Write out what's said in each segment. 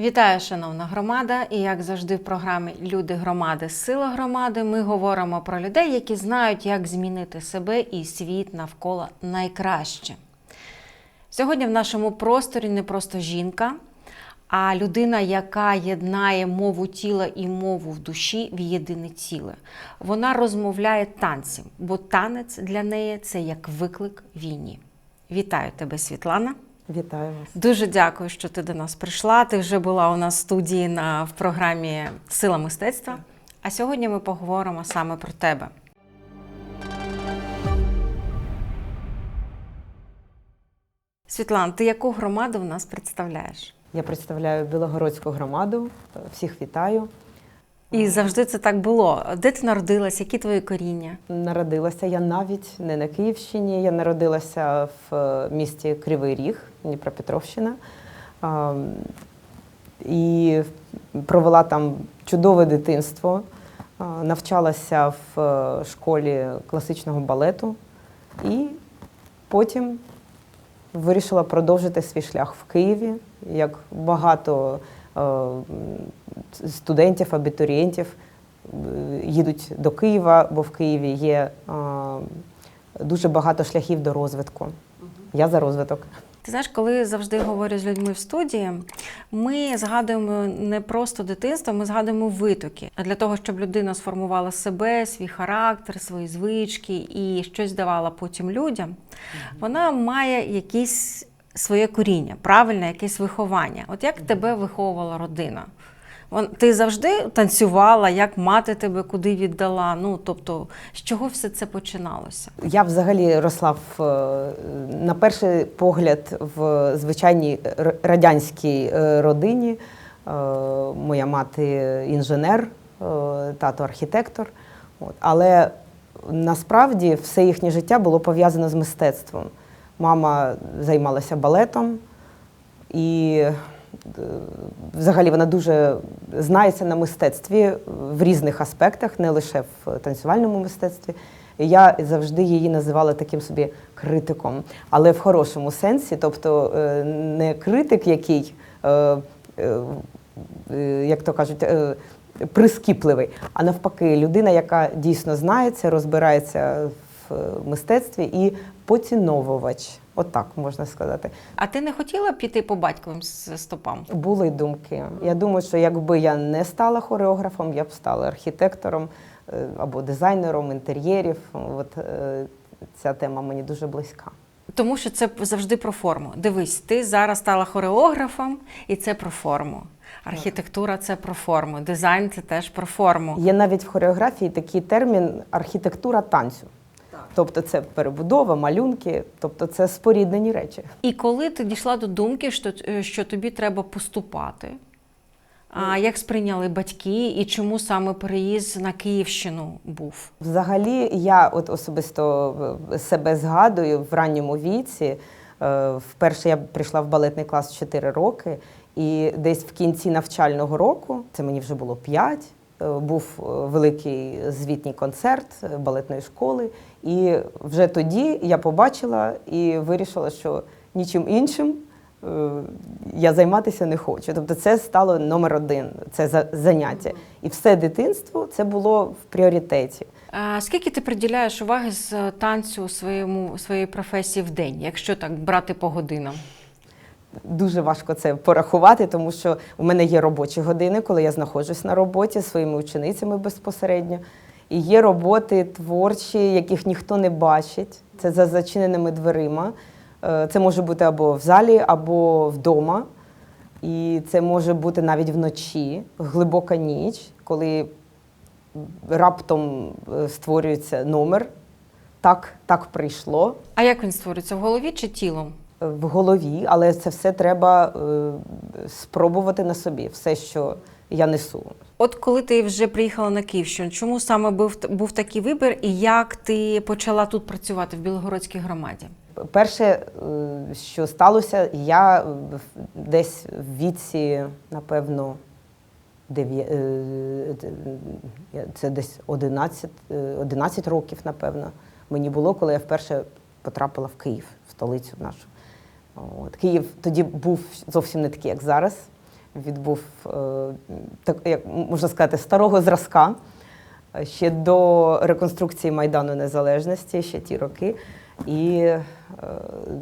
Вітаю, шановна громада! І як завжди, в програмі Люди громади, сила громади ми говоримо про людей, які знають, як змінити себе і світ навколо найкраще. Сьогодні в нашому просторі не просто жінка, а людина, яка єднає мову тіла і мову в душі в єдине ціле. Вона розмовляє танцем, бо танець для неї це як виклик війні. Вітаю тебе, Світлана! Вітаю вас. Дуже дякую, що ти до нас прийшла. Ти вже була у нас в студії на, в програмі Сила мистецтва. А сьогодні ми поговоримо саме про тебе. Світлана, ти яку громаду в нас представляєш? Я представляю Білогородську громаду. Всіх вітаю. І завжди це так було. Де ти народилась? Які твої коріння? Народилася я навіть не на Київщині. Я народилася в е, місті Кривий Ріг, Дніпропетровщина. А, І провела там чудове дитинство. Навчалася в е, школі класичного балету і потім вирішила продовжити свій шлях в Києві, як багато е, студентів, абітурієнтів е, їдуть до Києва, бо в Києві є е, дуже багато шляхів до розвитку. Я за розвиток. Ти знаєш, коли завжди говорю з людьми в студії, ми згадуємо не просто дитинство, ми згадуємо витоки. Для того, щоб людина сформувала себе, свій характер, свої звички і щось давала потім людям, вона має якісь своє коріння, правильне якесь виховання. От як тебе виховувала родина? Ти завжди танцювала, як мати тебе куди віддала? Ну тобто, з чого все це починалося? Я взагалі росла в, е, на перший погляд в звичайній радянській е, родині. Е, Моя мати інженер, тато архітектор. Але насправді все їхнє життя було пов'язано з мистецтвом. Мама займалася балетом і взагалі вона дуже знається на мистецтві в різних аспектах, не лише в танцювальному мистецтві. Я завжди її називала таким собі критиком, але в хорошому сенсі, тобто е, не критик, який, е, е, е, як то кажуть, е, прискіпливий, а навпаки, людина, яка дійсно знається, розбирається в е, мистецтві і поціновувач. Отак можна сказати. А ти не хотіла піти по батьковим стопам? Були думки. Я думаю, що якби я не стала хореографом, я б стала архітектором е, або дизайнером інтер'єрів. От е, ця тема мені дуже близька. Тому що це завжди про форму. Дивись, ти зараз стала хореографом, і це про форму. Архітектура це про форму, дизайн це теж про форму. Є навіть в хореографії такий термін архітектура танцю. Тобто це перебудова, малюнки, тобто це споріднені речі. І коли ти дійшла до думки, що, е, що тобі треба поступати, а як сприйняли батьки і чому саме переїзд на Київщину був? Взагалі, я от особисто е, себе згадую в ранньому віці. Е, Вперше я прийшла в балетний клас в 4 роки, і десь в кінці навчального року, це мені вже було 5, був великий звітній концерт балетної школи. І вже тоді я побачила і вирішила, що нічим іншим е, я займатися не хочу. Тобто це стало номер один, це за- заняття. І все дитинство це було в пріоритеті. А скільки ти приділяєш уваги з танцю своєму своєї професії в день, якщо так брати по годинам? Дуже важко це порахувати, тому що у мене є робочі години, коли я знаходжусь на роботі зі своїми ученицями безпосередньо. І є роботи творчі, яких ніхто не бачить. Це за зачиненими дверима. Е, Це може бути або в залі, або вдома. І це може бути навіть вночі, глибока ніч, коли раптом е, створюється номер. Так, так прийшло А як він створюється в голові чи тілом? в голові, але це все треба е, спробувати на собі, все, що я несу. От коли ти вже приїхала на Київщину, чому саме був, був такий вибір, і як ти почала тут працювати в Білогородській громаді? Перше, е, що сталося, я десь в віці, напевно, дев'я- е, е, це десь 11, е, 11 років, напевно, мені було, коли я вперше потрапила в Київ, в столицю нашу. От. Київ тоді був зовсім не такий, як зараз. Відбув, е, так, як можна сказати, старого зразка. е, Ще до реконструкції Майдану Незалежності, ще ті роки. І е,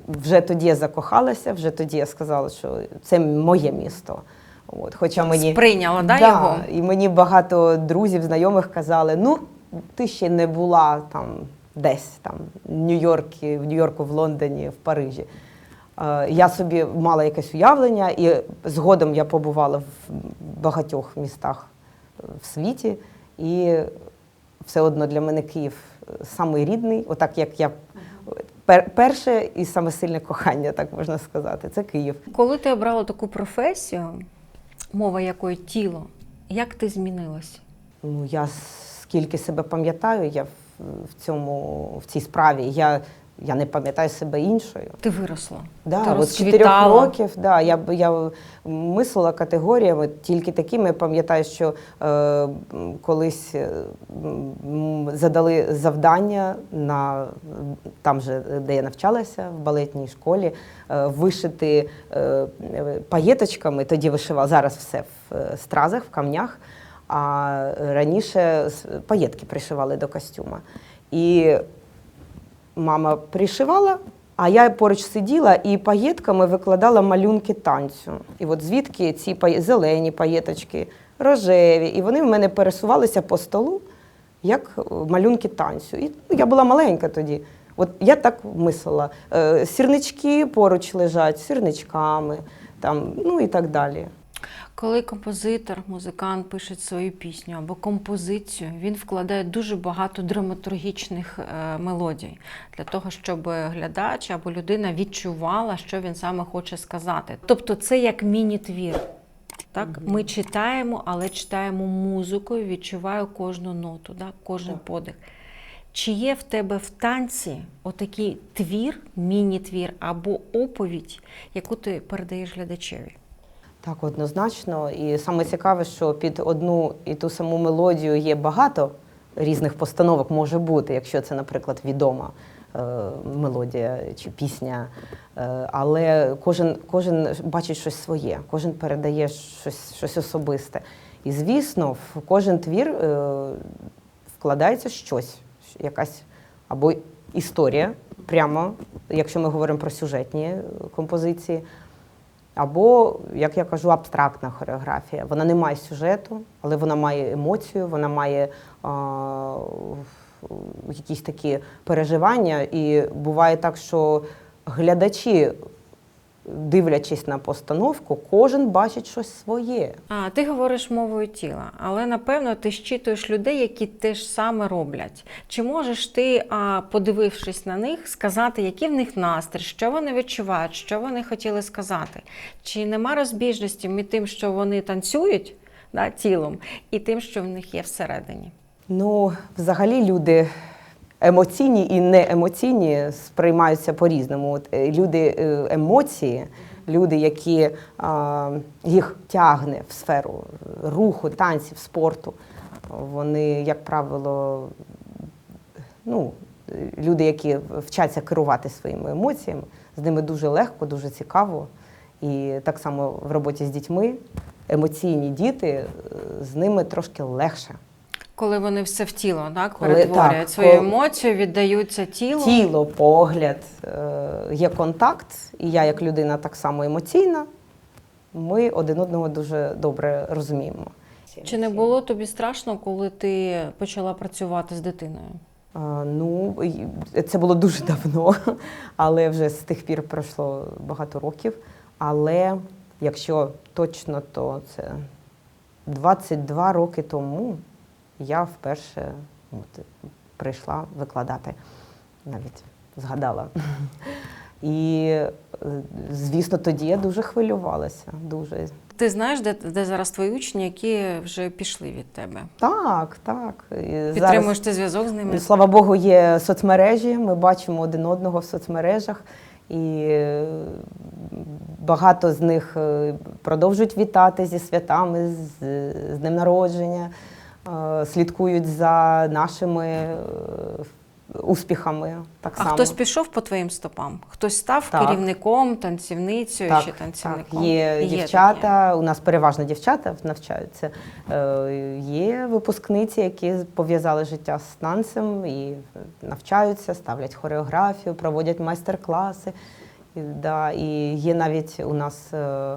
вже тоді я закохалася, вже тоді я сказала, що це моє місто. От, хоча мені Сприйняла, да, Да, його? І мені багато друзів, знайомих казали: ну, ти ще не була там десь там в Нью-Йорку, в Нью-Йорку, в Лондоні, в Парижі. Е, Я собі мала якесь уявлення, і згодом я побувала в багатьох містах е, в світі. І все одно для мене Київ е, самий рідний, отак як я перше і саме сильне кохання, так можна сказати, це Київ. Коли ти обрала таку професію, мова якої тіло, як ти змінилась? Ну, я скільки себе пам'ятаю, я в, в цьому в цій справі. Я, я не пам'ятаю себе іншою. Ти виросла. Да, ти от з чотирьох років да, я, я мислила категоріями, тільки такими. Я пам'ятаю, що е, колись е, задали завдання на там же, де я навчалася, в балетній школі, е, вишити е, е, паєточками, тоді вишивала, зараз все в е, стразах, в камнях. А раніше паєтки пришивали до костюма. І мама пришивала, а я поруч сиділа і паєтками викладала малюнки танцю. І от звідки ці пає- зелені паєточки, рожеві, і вони в мене пересувалися по столу, як е, малюнки танцю. І ну, я була маленька тоді. От я так мислила. Е, Сірнички поруч лежать, сірничками, там, ну і так далі. Коли композитор, музикант пише свою пісню або композицію, він вкладає дуже багато драматургічних е, мелодій для того, щоб глядач або людина відчувала, що він саме хоче сказати. Тобто це як міні-твір. Так? Ми читаємо, але читаємо музикою, відчуваю кожну ноту, да? кожен Так. подих. Чи є в тебе в танці отакий твір, міні-твір або оповідь, яку ти передаєш глядачеві? Так, однозначно. І саме цікаве, що під одну і ту саму мелодію є багато різних постановок може бути, якщо це, наприклад, відома е, мелодія чи пісня. Е, але кожен, кожен бачить щось своє, кожен передає щось, щось особисте. І звісно, в кожен твір е, вкладається щось, якась або історія, прямо, якщо ми говоримо про сюжетні е, композиції. Або, як я кажу, абстрактна хореографія. Вона не має сюжету, але вона має емоцію, вона має а, якісь такі переживання. І буває так, що глядачі, дивлячись на постановку, кожен бачить щось своє. А, ти говориш мовою тіла, але напевно ти щитуєш людей, які те ж саме роблять. Чи можеш ти, подивившись на них, сказати, який в них настрій, що вони відчувають, що вони хотіли сказати? Чи нема розбіжності між тим, що вони танцюють да, тілом, і тим, що в них є всередині? Ну, взагалі люди емоційні і неемоційні сприймаються по-різному. От, е, люди е, емоції, люди, які їх тягне в сферу руху, танців, спорту, вони, як правило, ну, люди, які вчаться керувати своїми емоціями, з ними дуже легко, дуже цікаво. І так само в роботі з дітьми емоційні діти, е, з ними трошки легше. Коли вони все в тіло так, Коли- перетворюють так, свою коли- емоцію, віддаються тілу. тіло, погляд, е, є контакт, і я, як людина, так само емоційна. Ми один одного дуже добре розуміємо. Чи не було тобі страшно, коли ти почала працювати з дитиною? А, Ну, це було дуже давно, але вже з тих пір пройшло багато років. Але якщо точно, то це 22 роки тому я вперше от, прийшла викладати, навіть згадала. І, е, звісно, тоді я дуже хвилювалася. Дуже. Ти знаєш, де, де зараз твої учні, які вже пішли від тебе? Так, так. Підтримуєш ти зв'язок з ними? Слава Богу, є соцмережі. Ми бачимо один одного в соцмережах, і е, багато з них е, продовжують вітати зі святами, з, з днем народження, слідкують за нашими е, успіхами. Так А само. хтось пішов по твоїм стопам? Хтось став Так. керівником, танцівницею так, чи танцівником? Так, є, таке. дівчата, у нас переважно дівчата навчаються. Е, є випускниці, які пов'язали життя з танцем і навчаються, ставлять хореографію, проводять майстер-класи. І, да, і є навіть у нас е,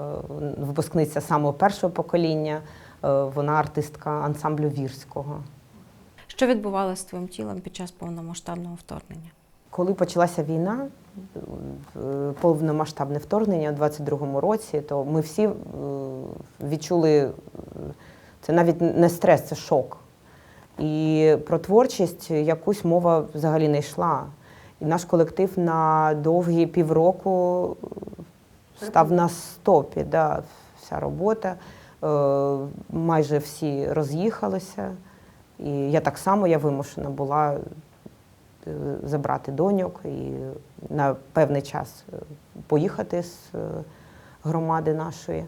випускниця самого першого покоління, е, вона артистка ансамблю вірського. Що відбувалося з твоїм тілом під час повномасштабного вторгнення? Коли почалася війна, е, повномасштабне вторгнення у 22-му році, то ми всі е, відчули е, це навіть не стрес, це шок. І про творчість якусь мова взагалі не йшла. І наш колектив на довгі півроку став на стопі. Да, вся робота. Е, Майже всі роз'їхалися. І я так само я вимушена була е, забрати доньок і на певний час е, поїхати з громади нашої.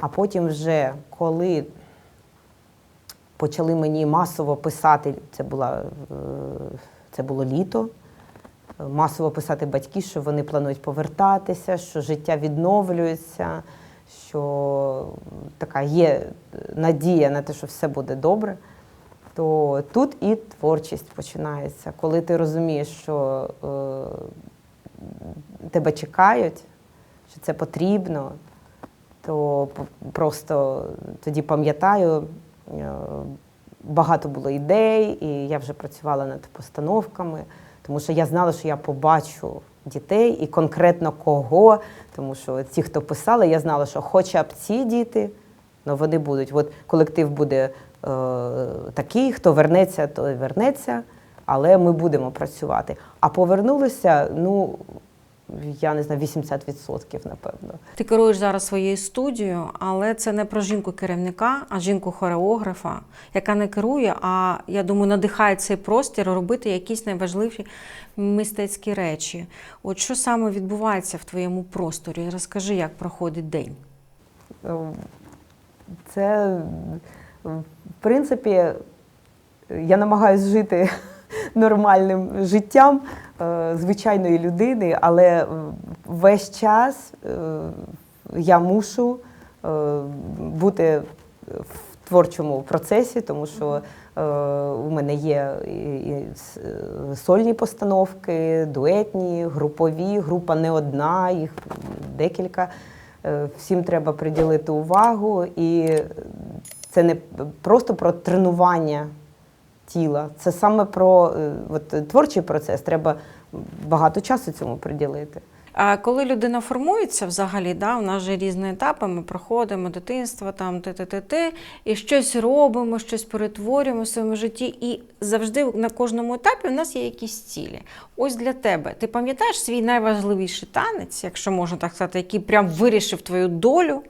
А потім, вже коли почали мені масово писати, це, була, це було літо, масово писати батьки, що вони планують повертатися, що життя відновлюється, що така є надія на те, що все буде добре то тут і творчість починається. Коли ти розумієш, що е, тебе чекають, що це потрібно, то просто тоді пам'ятаю, е, багато було ідей, і я вже працювала над постановками, тому що я знала, що я побачу дітей і конкретно кого, тому що ті, хто писали, я знала, що хоча б ці діти, Ну, вони будуть. От колектив буде е, такий, хто вернеться, той вернеться, але ми будемо працювати. А повернулися, ну, я не знаю, 80% напевно. Ти керуєш зараз своєю студією, але це не про жінку керівника, а жінку хореографа, яка не керує, а я думаю, надихає цей простір робити якісь найважливіші мистецькі речі. От що саме відбувається в твоєму просторі? Розкажи, як проходить день. Це, в принципі, я намагаюся жити нормальним життям е, звичайної людини, але е, весь час е, я мушу бути в творчому процесі, тому що у мене є і, сольні постановки, дуетні, групові, група не одна, їх декілька. Всім треба приділити увагу, і це не просто про тренування тіла, це саме про е, от, творчий процес. Треба багато часу цьому приділити. А коли людина формується взагалі, да, у нас же різні етапи, ми проходимо дитинство, там ти-ти-ти-ти, і щось робимо, щось перетворюємо в своєму житті. І завжди на кожному етапі у нас є якісь цілі. Ось для тебе. Ти пам'ятаєш свій найважливіший танець, якщо можна так сказати, який прям вирішив твою долю,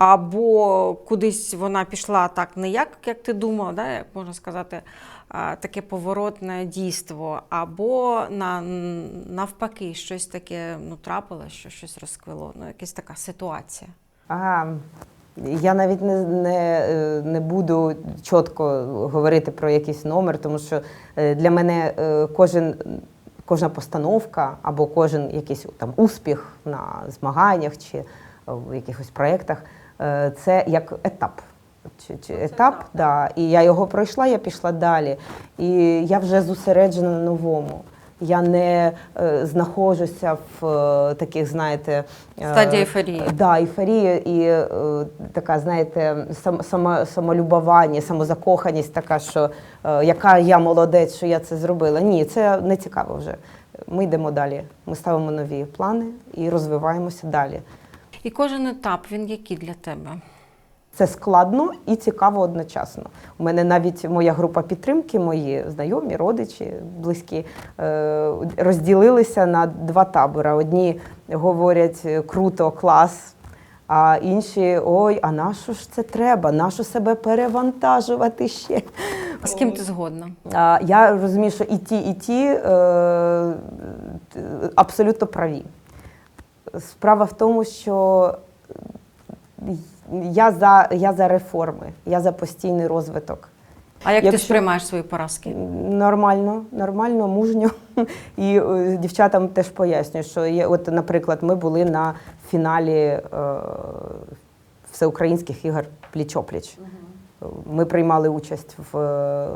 або кудись вона пішла так не як, як ти думав, да, як можна сказати, таке поворотне дійство, або на, навпаки, щось таке ну, трапилось, що щось розквило, ну, якась така ситуація. А, я навіть не, не, е, не буду чітко говорити про якийсь номер, тому що е, для мене е, кожен, кожна постановка або кожен якийсь там успіх на змаганнях чи е, в якихось проєктах е, це як етап. Чи, чи етап, да. І я його пройшла, я пішла далі. І я вже зосереджена на новому. Я не е, знаходжуся в е, таких, знаєте, е, Стадія ейфорії. Да, ейфорія і е, така, знаєте, сам, само, самолюбування, самозакоханість така, що е, яка я молодець, що я це зробила. Ні, це не цікаво вже. Ми йдемо далі. Ми ставимо нові плани і розвиваємося далі. І кожен етап він який для тебе? Це складно і цікаво одночасно. У мене навіть моя група підтримки, мої знайомі, родичі, близькі, е, розділилися на два табори. Одні говорять круто, клас, а інші ой, а на що ж це треба? Нащо себе перевантажувати ще? З ким ти згодна? Я розумію, що і ті, і ті е, абсолютно праві. Справа в тому, що я за, я за реформи, я за постійний розвиток. А як ти сприймаєш свої поразки? Нормально, нормально, мужньо. І е, дівчатам теж пояснюю, що є, от, наприклад, ми були на фіналі е, всеукраїнських ігор пліч-опліч. Ми приймали участь в е,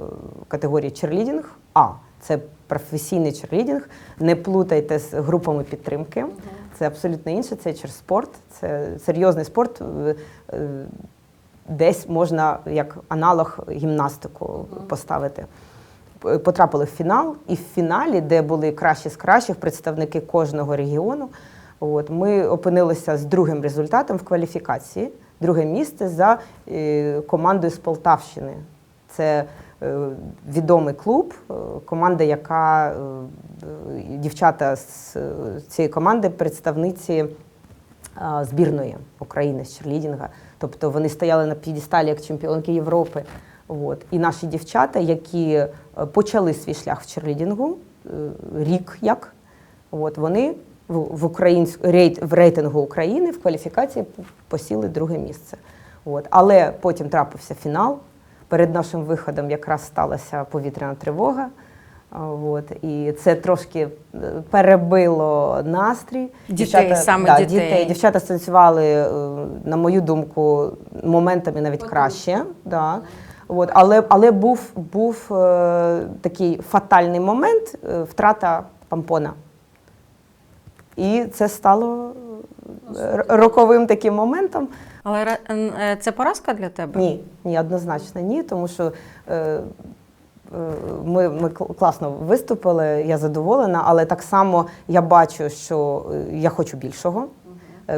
категорії черлідінг. А це професійний черлідінг. Не плутайте з групами підтримки. Це абсолютно інше. Це черспорт, це серйозний спорт. Е, е, Десь можна як аналог гімнастику поставити. Потрапили в фінал, і в фіналі, де були кращі з кращих представники кожного регіону, от, ми опинилися з другим результатом в кваліфікації. Друге місце за е, командою з Полтавщини. Це відомий клуб, е, команда, яка е, е, дівчата з е, цієї команди представниці збірної України з черлідінга. Тобто вони стояли на п'єдесталі як чемпіонки Європи. От. І наші дівчата, які е, почали свій шлях в черлідінгу е, рік як, от, вони в, українсь... в рейтингу України в кваліфікації посіли друге місце. От. Але потім трапився фінал. Перед нашим виходом якраз сталася повітряна тривога. От, і це трошки е, перебило настрій. Дітей, саме да, дітей. Дівчата станцювали, е, на мою думку, моментами навіть краще. Да. От, але але був, був е, такий фатальний момент е, втрата помпона. І це стало роковим таким моментом. Але е, це поразка для тебе? Ні, ні, однозначно ні, тому що е, е, ми, ми класно виступили, я задоволена, але так само я бачу, що е, я хочу більшого.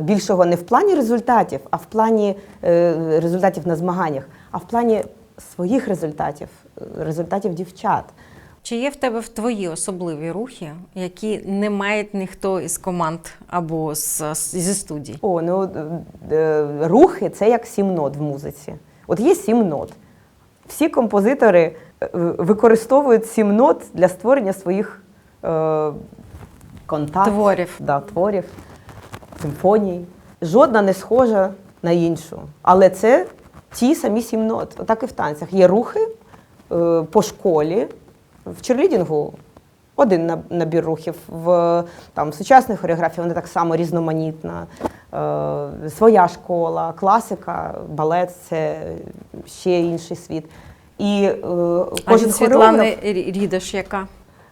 Більшого не в плані результатів, а в плані результатів на змаганнях, а в плані своїх результатів, результатів дівчат. Чи є в тебе в твої особливі рухи, які не мають ніхто із команд або з, зі студій? О, ну е, е, рухи це як сім нот в музиці. От є сім нот. Всі композитори е, використовують сім нот для створення своїх е, контактів, Творів. Да, творів, симфоній. Жодна не схожа на іншу. Але це ті самі сім нот. Отак і в танцях. Є рухи е, по школі, в черлідінгу один набір рухів, в там, в сучасній хореографії вона так само різноманітна. Е, своя школа, класика, балет це ще інший світ. І е, кожен від Світлани Рідаш яка?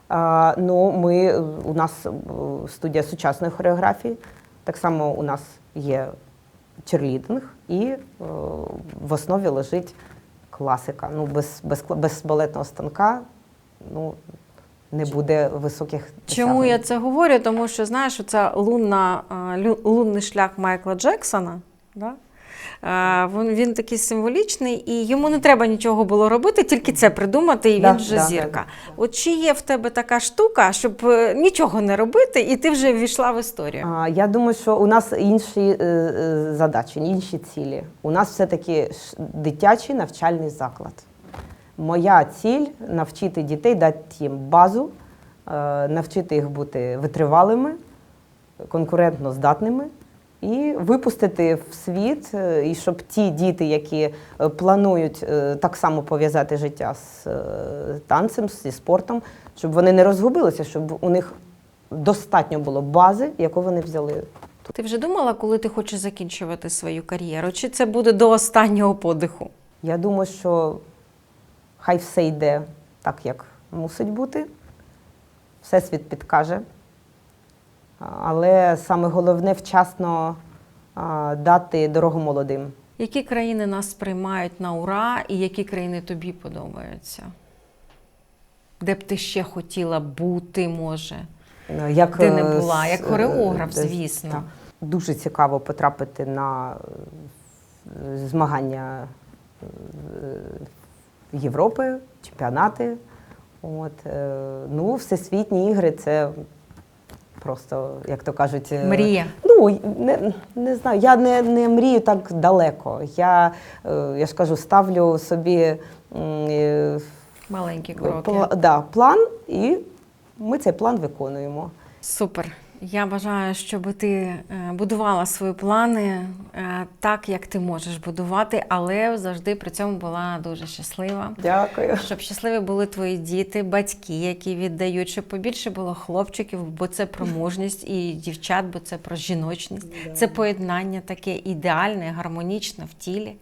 а, ну, ми, е, у нас е, студія сучасної хореографії. Так само у нас є черлідинг, і е, в основі лежить класика. Ну, без, без, без балетного станка ну, не буде високих Чому я це говорю? Тому що знаєш, це лунна, лунний шлях Майкла Джексона. Да? Він, він такий символічний, і йому не треба нічого було робити, тільки це придумати, і Да, він вже да, зірка. От чи є в тебе така штука, щоб е, нічого не робити, і ти вже ввійшла в історію? А, Я думаю, що у нас інші е, е, задачі, інші цілі. У нас все-таки дитячий навчальний заклад. Моя ціль навчити дітей, дати їм базу, е, навчити їх бути витривалими, конкурентно здатними і випустити в світ, е, і щоб ті діти, які е, планують так само пов'язати життя з танцем, зі спортом, щоб вони не розгубилися, щоб у них достатньо було бази, яку вони взяли. Ти вже думала, коли ти хочеш закінчувати свою кар'єру? Чи це буде до останнього подиху? Я думаю, що хай все йде так, як мусить бути. Всесвіт підкаже. Але саме головне вчасно дати дорогу молодим. Які країни нас сприймають на ура, і які країни тобі подобаються? Де б ти ще хотіла бути, може? Е, Як, Де не е, була, як хореограф, е, звісно. так. Дуже цікаво потрапити на е, змагання Європи, чемпіонати. От, е, ну, всесвітні ігри це просто, як то кажуть, е, Мрія. Ну, не, не знаю, я не, не мрію так далеко. Я, е, я ж кажу, ставлю собі Маленькі кроки. пла- да, план, і ми цей план виконуємо. Супер. Я бажаю, щоб ти е, будувала свої плани е, так, як ти можеш будувати, але завжди при цьому була дуже щаслива. Дякую. Щоб щасливі були твої діти, батьки, які віддають, щоб побільше було хлопчиків, бо це про мужність, і дівчат, бо це про жіночність. Це поєднання таке ідеальне, гармонічне в тілі,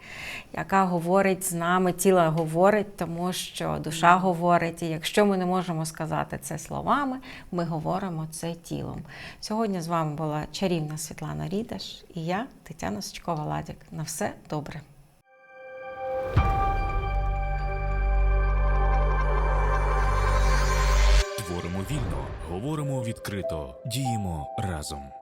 яка говорить з нами, тіло говорить, тому що душа говорить. І якщо ми не можемо сказати це словами, ми говоримо це тілом. Сьогодні з вами була чарівна Світлана Рідаш і я, Тетяна Сучкова Ладік. На все добре. Творимо вільно, говоримо відкрито, діємо разом.